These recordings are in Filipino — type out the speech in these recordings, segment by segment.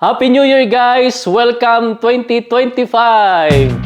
Happy New Year guys! Welcome 2025!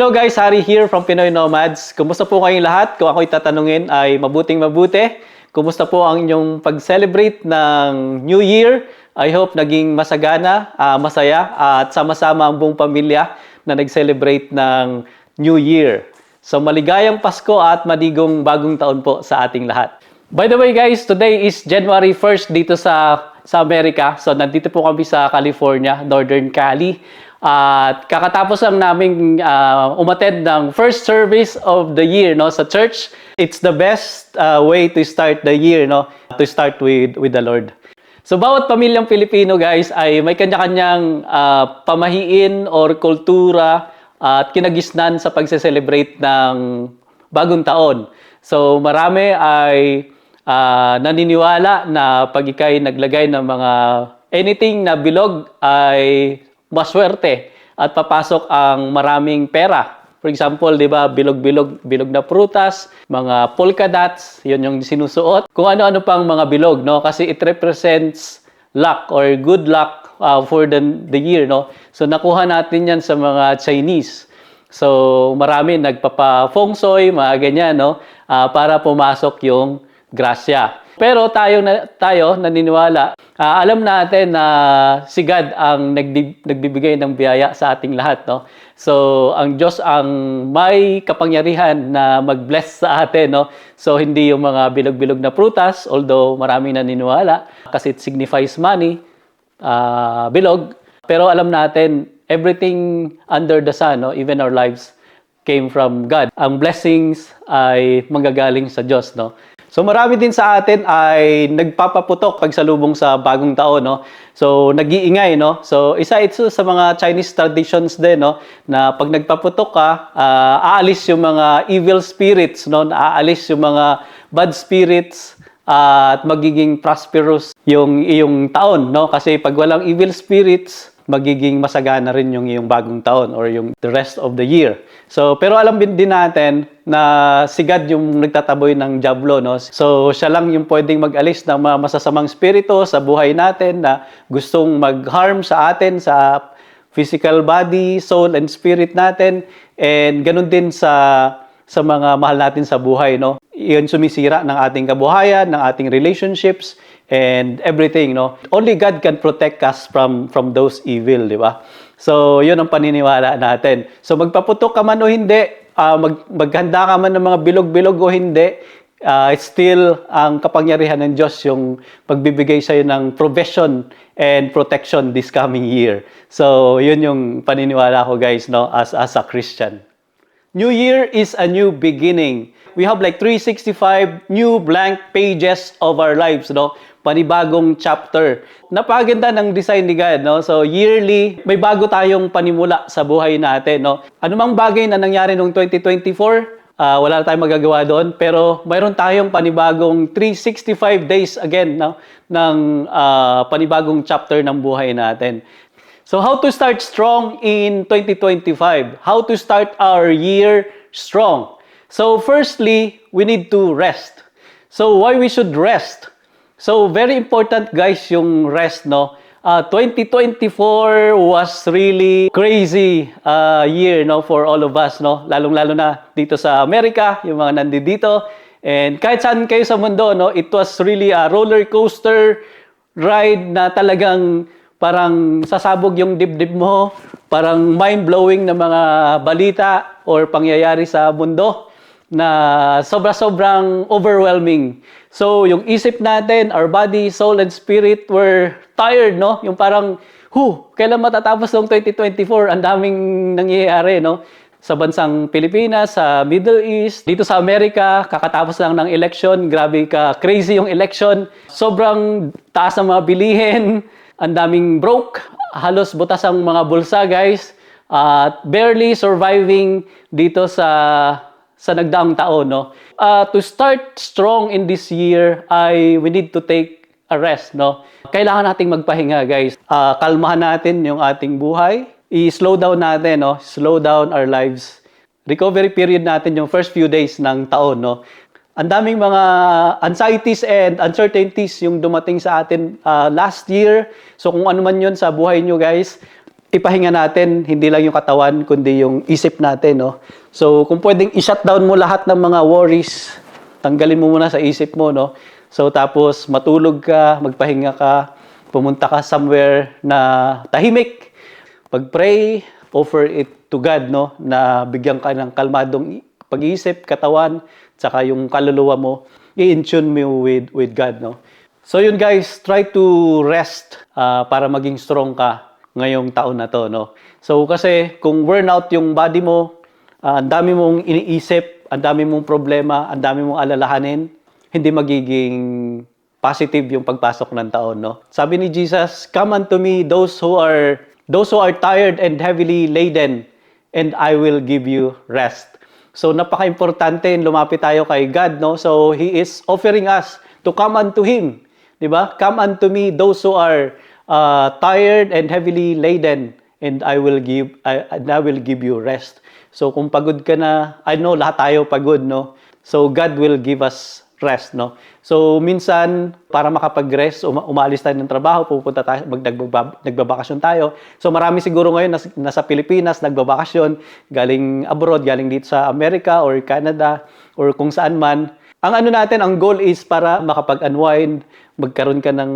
Hello guys, Hari here from Pinoy Nomads. Kumusta po kayong lahat? Kung ako'y tatanungin ay mabuting mabuti. Kumusta po ang inyong pag-celebrate ng New Year? I hope naging masagana, ah, masaya at sama-sama ang buong pamilya na nag-celebrate ng New Year. So maligayang Pasko at madigong bagong taon po sa ating lahat. By the way guys, today is January 1st dito sa sa Amerika. So nandito po kami sa California, Northern Cali. At kakatapos lang namin uh, umattend ng first service of the year no sa church. It's the best uh, way to start the year no, to start with with the Lord. So bawat pamilyang Pilipino guys ay may kanya-kanyang uh, pamahiin or kultura at kinagisnan sa pagse-celebrate ng bagong taon. So marami ay ah, naniniwala na pag ikay naglagay ng mga anything na bilog ay maswerte at papasok ang maraming pera. For example, 'di ba, bilog-bilog, bilog na prutas, mga polka dots, 'yun yung sinusuot. Kung ano-ano pang mga bilog, no? Kasi it represents luck or good luck uh, for the the year, no? So nakuha natin 'yan sa mga Chinese. So, marami nagpapa feng shui, mga ganyan, no? Ah, para pumasok yung grasya. Pero tayo, na, tayo naniniwala, ah, alam natin na si God ang nagdi, nagbibigay ng biyaya sa ating lahat, no? So, ang Diyos ang may kapangyarihan na mag-bless sa atin, no? So, hindi yung mga bilog-bilog na prutas, although maraming naniniwala, kasi it signifies money, ah, bilog. Pero alam natin, everything under the sun, no, even our lives, came from God. Ang blessings ay manggagaling sa Diyos, no? So marami din sa atin ay nagpapaputok pagsalubong sa bagong taon, no? So nag-iingay, no? So isa ito sa mga Chinese traditions din, no? Na pag nagpaputok ka, ah, aalis yung mga evil spirits, no? Aalis yung mga bad spirits at magiging prosperous yung iyong taon, no? Kasi pag walang evil spirits, magiging masagana rin yung iyong bagong taon or yung the rest of the year. So, pero alam din natin na si God yung nagtataboy ng Diablo, no? So, siya lang yung pwedeng mag-alis ng mga masasamang spirito sa buhay natin na gustong mag-harm sa atin, sa physical body, soul, and spirit natin. And ganun din sa sa mga mahal natin sa buhay, no? Iyon sumisira ng ating kabuhayan, ng ating relationships, and everything, no? Only God can protect us from from those evil, di ba? So, yun ang paniniwala natin. So, magpaputok ka man o hindi, ah, mag, maghanda ka man ng mga bilog-bilog o hindi, it's still ang kapangyarihan ng Diyos yung pagbibigay sa'yo ng provision and protection this coming year. So, yun yung paniniwala ko guys, no? As, as a Christian. New Year is a new beginning. We have like 365 new blank pages of our lives, no? Panibagong chapter. Napaganda ng design ni God, no? So yearly, may bago tayong panimula sa buhay natin, no? Anumang bagay na nangyari noong 2024, ah, wala na tayong magagawa doon, pero mayroon tayong panibagong 365 days again, no? ng ah, panibagong chapter ng buhay natin. So how to start strong in 2025? How to start our year strong? So firstly, we need to rest. So why we should rest? So very important guys yung rest no. Uh, 2024 was really crazy uh, year no for all of us no. Lalong-lalo na dito sa Amerika, yung mga nandito And kahit saan kayo sa mundo, no, it was really a roller coaster ride na talagang parang sasabog yung dibdib mo, parang mind-blowing na mga balita or pangyayari sa mundo na sobra-sobrang overwhelming. So, yung isip natin, our body, soul, and spirit were tired, no? Yung parang, hu, kailan matatapos ng 2024? Ang daming nangyayari, no? Sa bansang Pilipinas, sa Middle East, dito sa Amerika, kakatapos lang ng election, grabe ka, crazy yung election. Sobrang taas ng mga bilihin, ang daming broke, halos butas ang mga bulsa, guys. At barely surviving dito sa sa nagdaang taon, no? Uh, to start strong in this year, ay we need to take a rest, no? Kailangan nating magpahinga, guys. Uh, kalmahan natin yung ating buhay. I-slow down natin, no? Slow down our lives. Recovery period natin yung first few days ng taon, no? Ang daming mga anxieties and uncertainties yung dumating sa atin uh, last year. So kung ano man yun sa buhay nyo, guys, ipahinga natin, hindi lang yung katawan, kundi yung isip natin, no? So, kung pwedeng i-shutdown mo lahat ng mga worries, tanggalin mo muna sa isip mo, no? So, tapos matulog ka, magpahinga ka, pumunta ka somewhere na tahimik, pag-pray, offer it to God, no? Na bigyan ka ng kalmadong pag-iisip, katawan, tsaka yung kaluluwa mo, i-intune mo with, with God, no? So yun guys, try to rest uh, para maging strong ka ngayong taon na to, no? So kasi kung burnout yung body mo, uh, ang dami mong iniisip, ang dami mong problema, ang dami mong alalahanin, hindi magiging positive yung pagpasok ng taon, no? Sabi ni Jesus, "Come unto me those who are those who are tired and heavily laden, and I will give you rest." So napaka-importante lumapit tayo kay God, no? So he is offering us to come unto him, 'di ba? Come unto me those who are uh, tired and heavily laden and I will give I, and I will give you rest. So kung pagod ka na, I know lahat tayo pagod, no? So God will give us rest, no? So minsan para makapag-rest, um- umalis tayo ng trabaho, pupunta tayo, mag nagbaba- nagbabakasyon tayo. So marami siguro ngayon nas, nasa Pilipinas nagbabakasyon, galing abroad, galing dito sa Amerika or Canada or kung saan man. Ang ano natin, ang goal is para makapag-unwind, magkaroon ka ng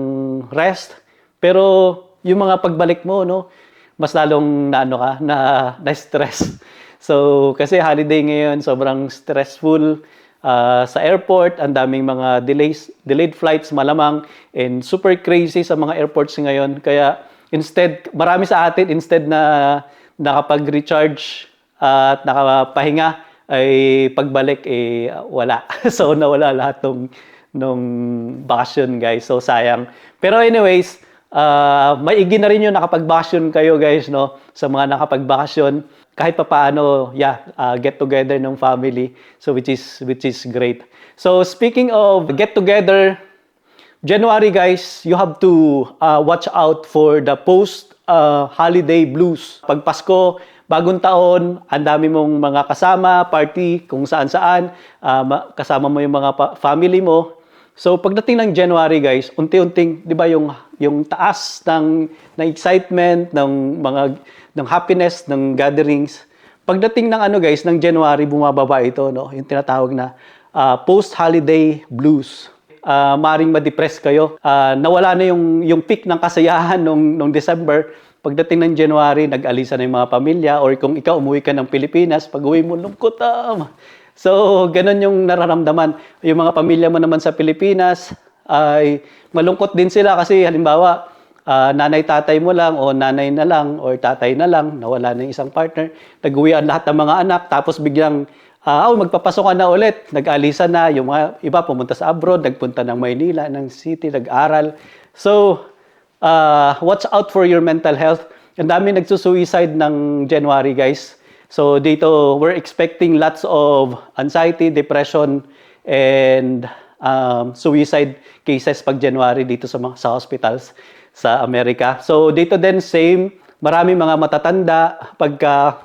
rest, pero yung mga pagbalik mo, no, mas lalong na ano ka, na, na stress. So, kasi holiday ngayon, sobrang stressful uh, sa airport, ang daming mga delays, delayed flights malamang, and super crazy sa mga airports ngayon. Kaya, instead, marami sa atin, instead na nakapag-recharge at nakapahinga, ay pagbalik, eh, wala. so, nawala lahat ng nung bakasyon, guys. So, sayang. Pero anyways, uh, maigi na rin yung nakapag-vacation kayo guys, no? Sa mga nakapag-vacation, kahit pa paano, yeah, uh, get together ng family. So which is which is great. So speaking of get together, January guys, you have to uh, watch out for the post uh, holiday blues. Pag Pasko, bagong taon, ang dami mong mga kasama, party, kung saan-saan, uh, kasama mo yung mga family mo. So pagdating ng January guys, unti-unting 'di ba yung yung taas ng ng excitement, ng mga ng happiness ng gatherings. Pagdating ng ano guys, ng January bumababa ito no, yung tinatawag na uh, post-holiday blues. Uh, maring ma-depress kayo. Uh, nawala na yung yung peak ng kasayahan nung nung December. Pagdating ng January, nag-alisa na yung mga pamilya or kung ikaw umuwi ka ng Pilipinas, pag-uwi mo lungkot ah, So, ganun yung nararamdaman. Yung mga pamilya mo naman sa Pilipinas ay malungkot din sila kasi halimbawa, uh, nanay-tatay mo lang o nanay na lang o tatay na lang, nawala na yung isang partner, nag-uwi ang lahat ng mga anak, tapos biglang, uh, oh, magpapasok na ulit, nag-alisa na, yung mga iba pumunta sa abroad, nagpunta ng Maynila, ng city, nag-aral. So, uh, watch out for your mental health. Ang dami nagsusuicide ng January, guys. So dito, we're expecting lots of anxiety, depression, and um, suicide cases pag January dito sa, mga, sa hospitals sa Amerika. So dito din, same, marami mga matatanda pagka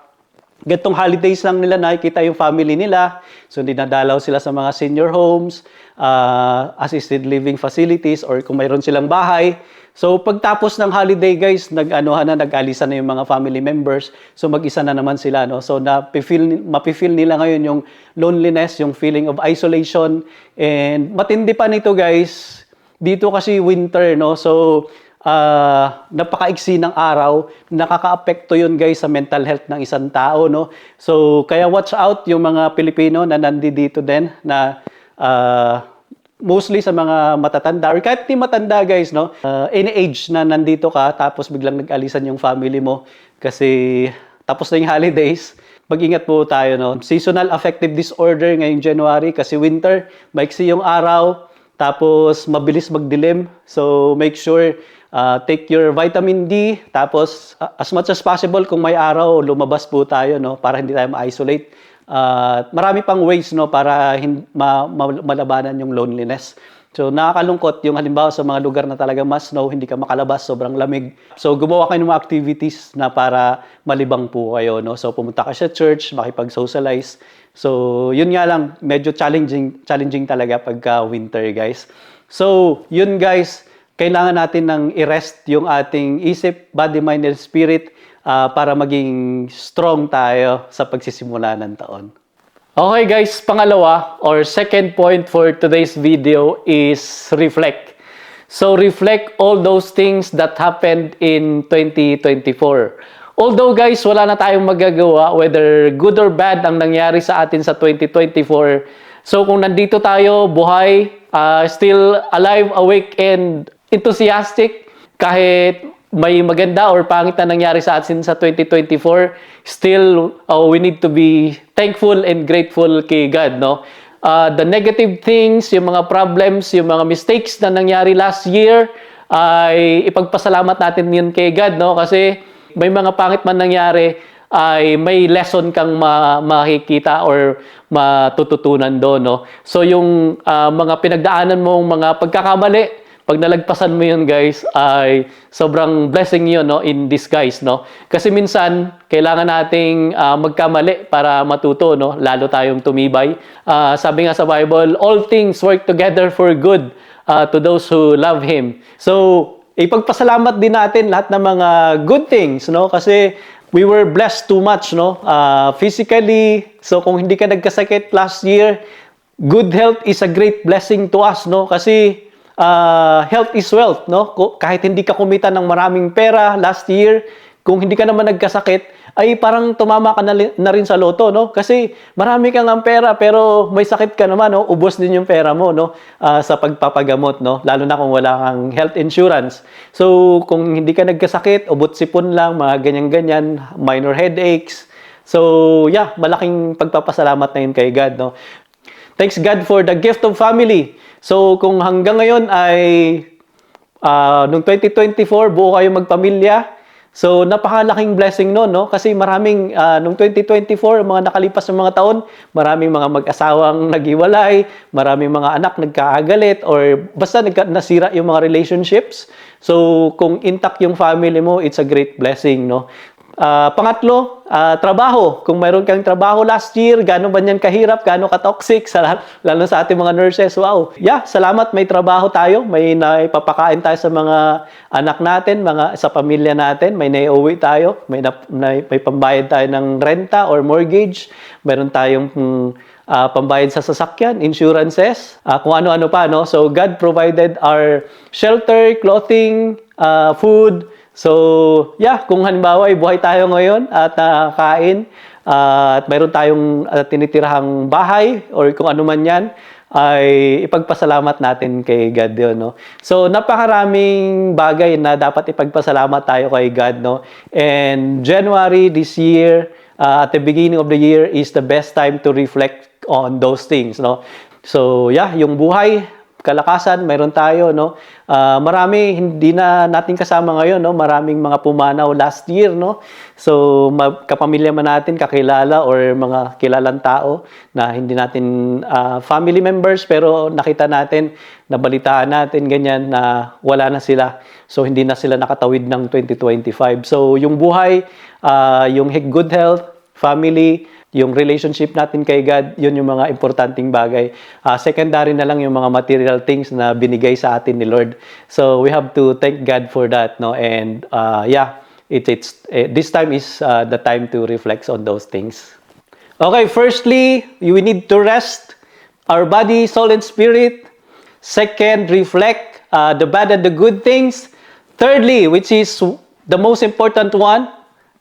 Gantong holidays lang nila nakikita yung family nila. So, dinadalaw sila sa mga senior homes, uh, assisted living facilities, or kung mayroon silang bahay. So, pagtapos ng holiday, guys, nag-anuhan na, nag-alisan na yung mga family members. So, mag-isa na naman sila, no? So, napifeel, mapifeel nila ngayon yung loneliness, yung feeling of isolation. And matindi pa nito, guys, dito kasi winter, no? So, uh, napakaiksi ng araw, nakakaapekto yun guys sa mental health ng isang tao, no? So, kaya watch out yung mga Pilipino na nandito din na uh, mostly sa mga matatanda or kahit di matanda guys, no? Uh, any age na nandito ka tapos biglang nag-alisan yung family mo kasi tapos na yung holidays, mag-ingat po tayo, no? Seasonal affective disorder ngayong January kasi winter, maiksi yung araw, tapos mabilis magdilim. So make sure uh, take your vitamin D, tapos uh, as much as possible kung may araw, lumabas po tayo, no? Para hindi tayo ma-isolate. Uh, marami pang ways no para hin- ma- ma- malabanan yung loneliness. So nakakalungkot yung halimbawa sa mga lugar na talaga mas snow, hindi ka makalabas, sobrang lamig. So gumawa kayo ng mga activities na para malibang po kayo. No? So pumunta ka sa church, makipag-socialize. So yun nga lang, medyo challenging, challenging talaga pagka winter guys. So yun guys, kailangan natin ng i-rest yung ating isip, body, mind, and spirit uh, para maging strong tayo sa pagsisimula ng taon. Okay guys, pangalawa or second point for today's video is reflect. So reflect all those things that happened in 2024. Although guys, wala na tayong magagawa whether good or bad ang nangyari sa atin sa 2024. So kung nandito tayo, buhay, uh, still alive, awake, and enthusiastic, kahit may maganda or pangit na nangyari sa atin sa 2024, still uh, we need to be thankful and grateful kay God, no? Uh, the negative things, yung mga problems, yung mga mistakes na nangyari last year, ay ipagpasalamat natin yun kay God, no? Kasi may mga pangit man nangyari, ay may lesson kang ma- makikita or matututunan doon, no? So yung uh, mga pinagdaanan mong mga pagkakamali, pag nalagpasan mo yun guys, ay sobrang blessing yun no, in disguise. No? Kasi minsan, kailangan nating uh, magkamali para matuto, no? lalo tayong tumibay. Uh, sabi nga sa Bible, all things work together for good uh, to those who love Him. So, ipagpasalamat din natin lahat ng mga good things, no? Kasi we were blessed too much, no? Uh, physically, so kung hindi ka nagkasakit last year, good health is a great blessing to us, no? Kasi uh, health is wealth, no? Kahit hindi ka kumita ng maraming pera last year, kung hindi ka naman nagkasakit, ay parang tumama ka na, na rin sa loto, no? Kasi marami kang ang pera pero may sakit ka naman, no? Ubos din yung pera mo, no? Uh, sa pagpapagamot, no? Lalo na kung wala kang health insurance. So, kung hindi ka nagkasakit, ubot sipon lang, mga ganyan-ganyan, minor headaches. So, yeah, malaking pagpapasalamat na yun kay God, no? Thanks God for the gift of family. So kung hanggang ngayon ay uh, noong 2024 buo kayo magpamilya, So napakalaking blessing noon no kasi maraming uh, nung 2024 mga nakalipas ng mga taon, maraming mga mag-asawang naghiwalay, maraming mga anak nagkaagalit or basta nagka- nasira yung mga relationships. So kung intact yung family mo, it's a great blessing no. Uh, pangatlo, uh, trabaho. Kung mayroon kang trabaho last year, gaano ba niyan kahirap, gaano ka-toxic, sa, lalo sa ating mga nurses, wow. Yeah, salamat may trabaho tayo, may naipapakain tayo sa mga anak natin, mga sa pamilya natin, may naiuwi tayo, may, na, may, may pambayad tayo ng renta or mortgage, mayroon tayong uh, pambayad sa sasakyan, insurances, uh, kung ano-ano pa, no? So, God provided our shelter, clothing, uh, food, So, yeah, kung halimbawa ay buhay tayo ngayon at nakakain uh, at mayroon tayong uh, tinitirahang bahay or kung ano man yan, ay ipagpasalamat natin kay God yun, no? So, napakaraming bagay na dapat ipagpasalamat tayo kay God, no? And January this year, uh, at the beginning of the year is the best time to reflect on those things, no? So, yeah, yung buhay, kalakasan, mayroon tayo, no? Uh, marami hindi na natin kasama ngayon, no? Maraming mga pumanaw last year, no? So, kapamilya man natin, kakilala or mga kilalang tao na hindi natin uh, family members pero nakita natin, nabalitaan natin ganyan na wala na sila. So, hindi na sila nakatawid ng 2025. So, yung buhay, uh, yung good health, family, yung relationship natin kay God, yun yung mga importanteng bagay. Ah, secondary na lang yung mga material things na binigay sa atin ni Lord. So we have to thank God for that, no? And uh, yeah, it, it's eh, this time is uh, the time to reflect on those things. Okay, firstly, we need to rest our body, soul, and spirit. Second, reflect uh, the bad and the good things. Thirdly, which is the most important one,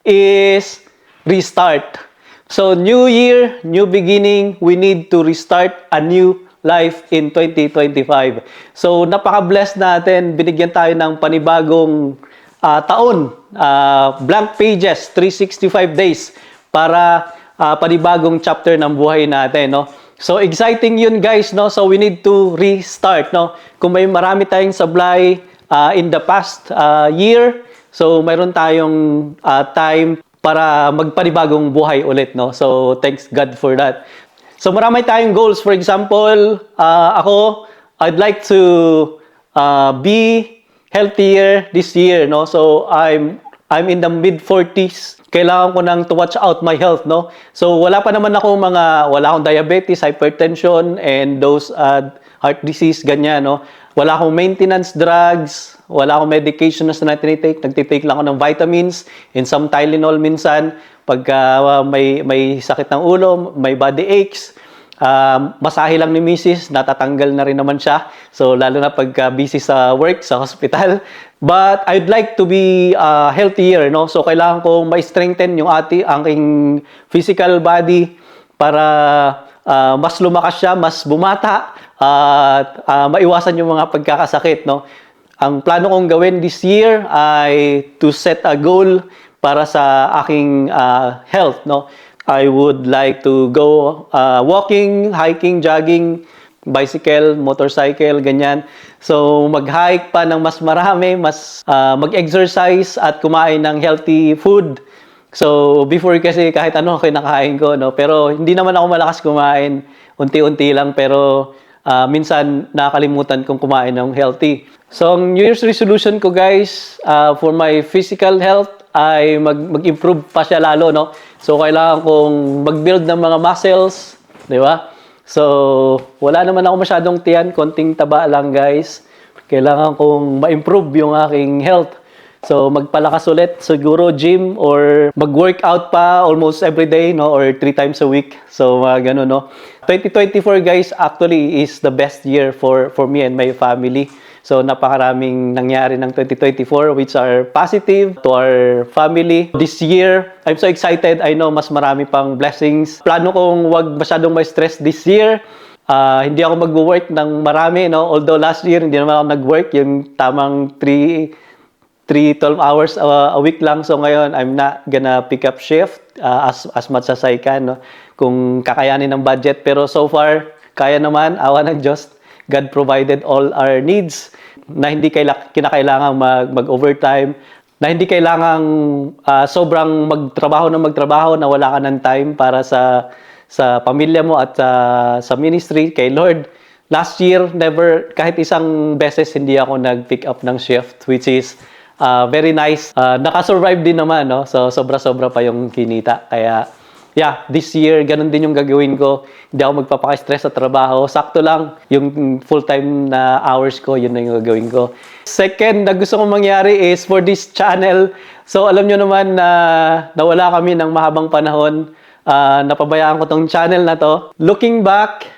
is restart. So, new year, new beginning, we need to restart a new life in 2025. So, napaka-blessed natin. Binigyan tayo ng panibagong ah, taon, ah, blank pages, 365 days para ah, panibagong chapter ng buhay natin, no? So exciting 'yun, guys, no? So we need to restart, no? Kung may marami tayong sablay ah, in the past ah, year, so mayroon tayong ah, time para magpanibagong buhay ulit, no? So thanks God for that. So marami tayong goals. For example, ah, ako, I'd like to ah, be healthier this year, no? So I'm I'm in the mid 40s. Kailangan ko nang to watch out my health, no? So wala pa naman ako mga wala akong diabetes, hypertension and those uh, heart disease ganyan, no? Wala akong maintenance drugs, wala akong medication na tinitake. Nagtitake lang ako ng vitamins and some Tylenol minsan pagka uh, may may sakit ng ulo, may body aches. Um, masahe lang ni Mrs. natatanggal na rin naman siya. So, lalo na pagka busy sa work, sa hospital. But, I'd like to be uh, healthier, no? So, kailangan kong ma-strengthen yung ati, aking physical body para uh, mas lumakas siya, mas bumata, at uh, maiwasan yung mga pagkakasakit, no? Ang plano kong gawin this year ay to set a goal para sa aking uh, health, no? I would like to go uh, walking, hiking, jogging, bicycle, motorcycle, ganyan. So, mag-hike pa ng mas marami, mas uh, mag-exercise at kumain ng healthy food. So, before kasi kahit ano kinakain ko, no? Pero hindi naman ako malakas kumain. Unti-unti lang, pero uh, minsan nakakalimutan kong kumain ng healthy. So, ang New Year's resolution ko guys, uh, for my physical health, ay mag, mag-improve pa siya lalo, no? So, kailangan kong mag-build ng mga muscles, di ba? So, wala naman ako masyadong tiyan, konting taba lang, guys. Kailangan kong ma-improve yung aking health. So, magpalakas ulit, siguro gym or mag-workout pa almost every day, no? Or three times a week. So, mga ganun, no? 2024, guys, actually is the best year for, for me and my family. So napakaraming nangyari ng 2024 which are positive to our family. This year, I'm so excited. I know mas marami pang blessings. Plano kong wag masyadong may stress this year. Uh, hindi ako mag-work ng marami, no? Although last year, hindi naman ako nag-work. Yung tamang 3 3 12 hours a, a week lang. So ngayon, I'm not gonna pick up shift uh, as, as much as I can, no? Kung kakayanin ng budget. Pero so far, kaya naman, awa ng Diyos. God provided all our needs na hindi kaila, kinakailangan mag, mag-overtime, na hindi kailangang uh, sobrang magtrabaho na magtrabaho na wala ka ng time para sa sa pamilya mo at uh, sa ministry kay Lord. Last year, never, kahit isang beses hindi ako nag-pick up ng shift, which is uh, very nice. Uh, nakasurvive din naman, no? So, sobra-sobra pa yung kinita. Kaya, yeah, this year, ganun din yung gagawin ko. Hindi ako magpapaka-stress sa trabaho. Sakto lang, yung full-time na hours ko, yun na yung gagawin ko. Second na gusto kong mangyari is for this channel. So, alam nyo naman na nawala kami ng mahabang panahon. Uh, napabayaan ko tong channel na to. Looking back,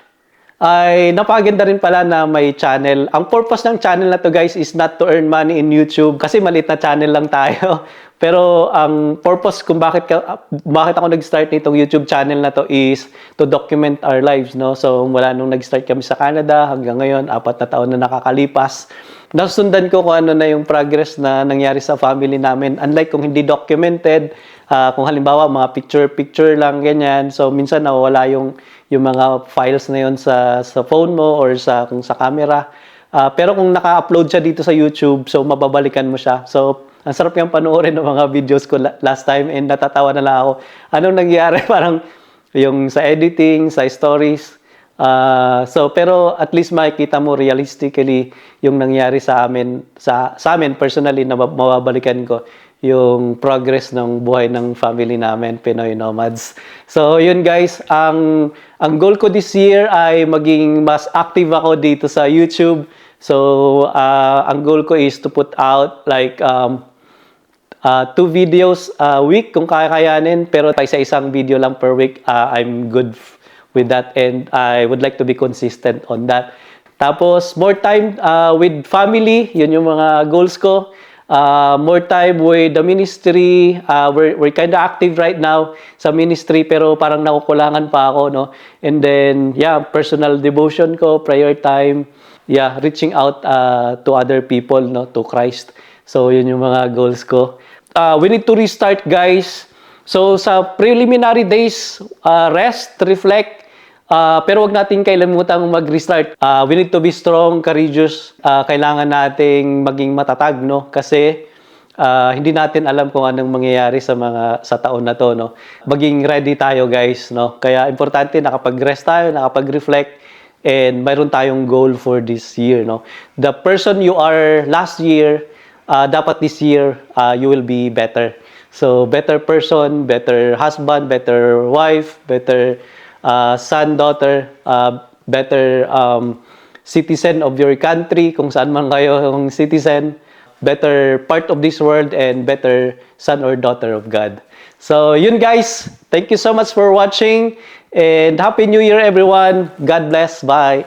ay napakaganda rin pala na may channel. Ang purpose ng channel na to guys is not to earn money in YouTube kasi maliit na channel lang tayo. Pero ang purpose kung bakit ka, bakit ako nag-start nitong YouTube channel na to is to document our lives, no? So mula nung nag-start kami sa Canada hanggang ngayon, apat na taon na nakakalipas, nasundan ko kung ano na yung progress na nangyari sa family namin. Unlike kung hindi documented, uh, kung halimbawa mga picture-picture lang ganyan, so minsan nawawala yung yung mga files na yon sa sa phone mo or sa kung sa camera. Uh, pero kung naka-upload siya dito sa YouTube, so mababalikan mo siya. So ang sarap yung panoorin ng mga videos ko last time and natatawa na lang ako. Anong nangyari? Parang yung sa editing, sa stories. Uh, so, pero at least makikita mo realistically yung nangyari sa amin, sa, sa amin personally na mababalikan ko yung progress ng buhay ng family namin, Pinoy Nomads. So, yun guys, ang ang goal ko this year ay maging mas active ako dito sa YouTube. So, ah, ang goal ko is to put out like um, uh, two videos a week kung kakayanin pero sa isang video lang per week uh, I'm good with that and I would like to be consistent on that tapos more time uh, with family yun yung mga goals ko uh, more time with the ministry. Uh, we're, we're kind of active right now sa ministry pero parang nakukulangan pa ako no? And then yeah personal devotion ko prayer time yeah reaching out uh, to other people no? To Christ. So yun yung mga goals ko. Uh, we need to restart guys. So sa preliminary days, uh, rest, reflect, uh, pero wag natin kailimutang mag-restart. Uh, we need to be strong, courageous. Uh, kailangan nating maging matatag, no? Kasi uh, hindi natin alam kung anong mangyayari sa mga sa taon na to, no? Maging ready tayo, guys, no? Kaya importante nakapag-rest tayo, nakapag-reflect and mayroon tayong goal for this year, no? The person you are last year uh, dapat this year uh, you will be better. So better person, better husband, better wife, better uh, son, daughter, uh, better um, citizen of your country kung saan man kayo yung citizen, better part of this world and better son or daughter of God. So yun guys, thank you so much for watching and happy new year everyone. God bless. Bye.